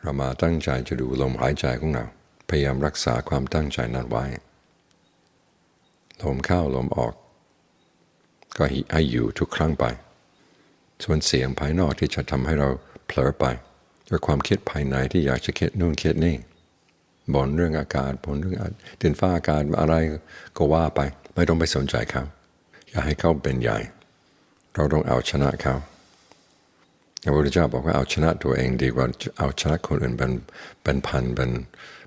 เรามาตั้งใจจะดูลมหายใจของเรา พยายามรักษาความตั้งใจนั้นไว้ ลมเข้าลมออก ก็ให้อยู่ทุกครั้งไป ส่วนเสียงภายนอกที่จะทำให้เราเผลอไปด้วยความคิดภายในที่อยากจะคิดนู่นคิดนี่บ่นเรื่องอากาศบ่นเรื่องดินฟ้าอากาศอะไรก็ว่าไป ไม่ต้องไปสนใจเขา อย่าให้เขาเป็นใหญ่ เราต้องเอาชนะเขา พระพุทธเจ้าบอกว่าเอาชนะตัวเองดีกว่าเอาชนะคนอื่นเป็นเป็นพันเป็น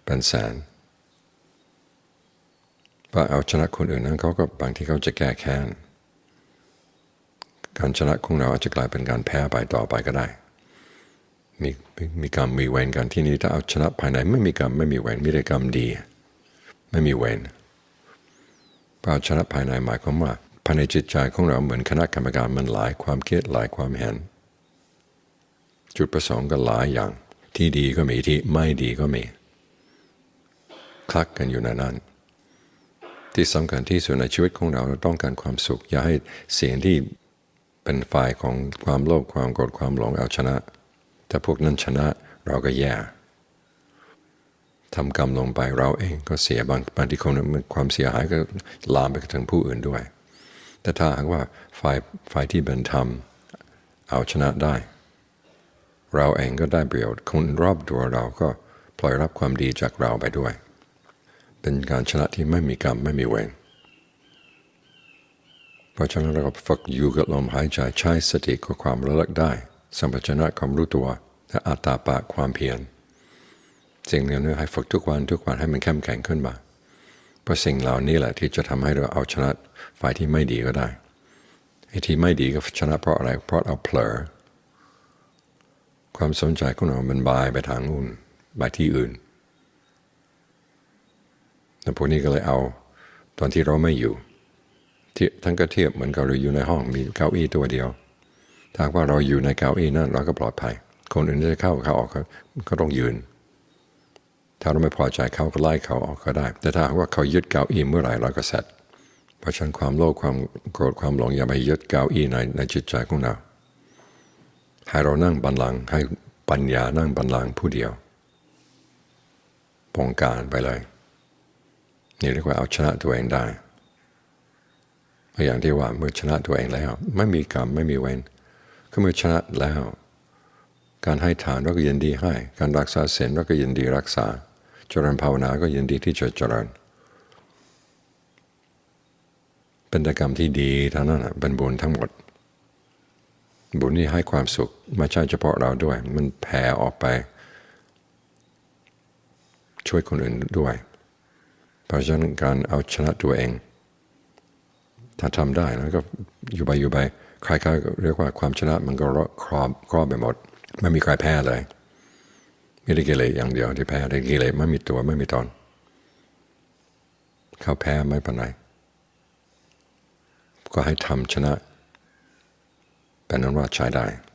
เป็นแสนเพราะเอาชนะคนอื่นนั้นเขาก็บางทีเขาจะแก้แค้นการชนะของเราอาจจะกลายเป็นการแพ้ไปต่อไปก็ได้ มีมีกรรมมีเวรกันที่นี้ถ้าเอาชนะภายในไม่มีกรรมไม่มีเวรมีแต่กรรมดี ไม่มีเวรเอาชนะภายในหมายความว่าภายในจิตใจของเราเหมือนคณะกรรมการมันหลายความคิดหลายความเห็น จุดประสงค์ก็หลายอย่าง ที่ดีก็มีที่ไม่ดีก็มี คลักกันอยู่ในนั้น ที่สำคัญที่สุดในชีวิตของเราเราต้องการความสุข อย่าให้เสียงที่เป็นฝ่ายของความโลภความโกรธความหลงเอาชนะถ้าพวกนั้นชนะเราก็แย่ทำกรรมลงไปเราเองก็เสียบางบางทีคนความเสียหายก็ลามไปถึงผู้อื่นด้วย แต่ถ้าหากว่าฝ่ายฝ่ายที่เป็นธรรมเอาชนะได้ เราเองก็ได้ประโยชน์คนรอบตัวเราก็ปล่อยรับความดีจากเราไปด้วย เป็นการชนะที่ไม่มีกรรมไม่มีเวรเพราะฉะนั้นเราก็ฝึกอยู่กับลมหายใจใช้สติกับความระลึกได้ สัมปชัญญะความรู้ตัวและอัตตาปะความเพียรสิ่งเหล่านี้ให้ฝึกทุกวันทุกวันให้มันเข้มแข็งขึ้นมา เพราะสิ่งเหล่านี้แหละที่จะทำให้เราเอาชนะฝ่ายที่ไม่ดีก็ได้ไอ้ที่ไม่ดีก็ชนะเพราะอะไร เพราะเราเผลอ ความสนใจของเรามันบายไปทางอื่นบายที่อื่นแล้วพวกนี้ก็เลยเอาตอนที่เราไม่อยู่ที่ทั้งก็เทียบเหมือนกับเราอยู่ในห้องมีเก้าอี้ตัวเดียว ถ้าว่าเราอยู่ในเก้าอี้นั้นเราก็ปลอดภัย คนอื่นจะเข้าเขาออกก็ต้องยืน ถ้าเราไม่พอใจเขาก็ไล่เขาออกก็ได้ แต่ถ้าว่าเขายึดเก้าอี้เมื่อไหร่เราก็เสร็จเพราะฉะนั้นความโลภความโกรธความหลงอย่าไปยึดเก้าอี้ในในจิตใจของเรา ให้เรานั่งบันลังให้ปัญญานั่งบันลังผู้เดียวปองการไปเลยนี่เรียกว่าเอาชนะตัวเองได้อย่างที่ว่าเมื่อชนะตัวเองแล้ว ไม่มีกรรมไม่มีเวรก็เมื่อชนะแล้ว การให้ทานเราก็ยินดีให้ การรักษาศีลเราก็ยินดีรักษา เจริญภาวนาก็ยินดีที่จะเจริญ เป็นกรรมที่ดีทั้งนั้นเป็นบุญทั้งหมด บุญนี้ให้ความสุขไม่ใช่เฉพาะเราด้วย มันแผ่ออกไป ช่วยคนอื่นด้วย เพราะฉะนั้นการเอาชนะตัวเอง ถ้าทำได้แล้วก็อยู่ไปอยู่ไปใครๆเรียกว่าความชนะมันก็ครอบครอบไปหมด ไม่มีใครแพ้เลยไม่ได้กิเลสอย่างเดียวที่แพ้ได้กิเลสไม่มีตัวไม่มีตอน เขาแพ้ไม่ป็นไรก็ให้ทำชนะ Bennett Rothschild Dai.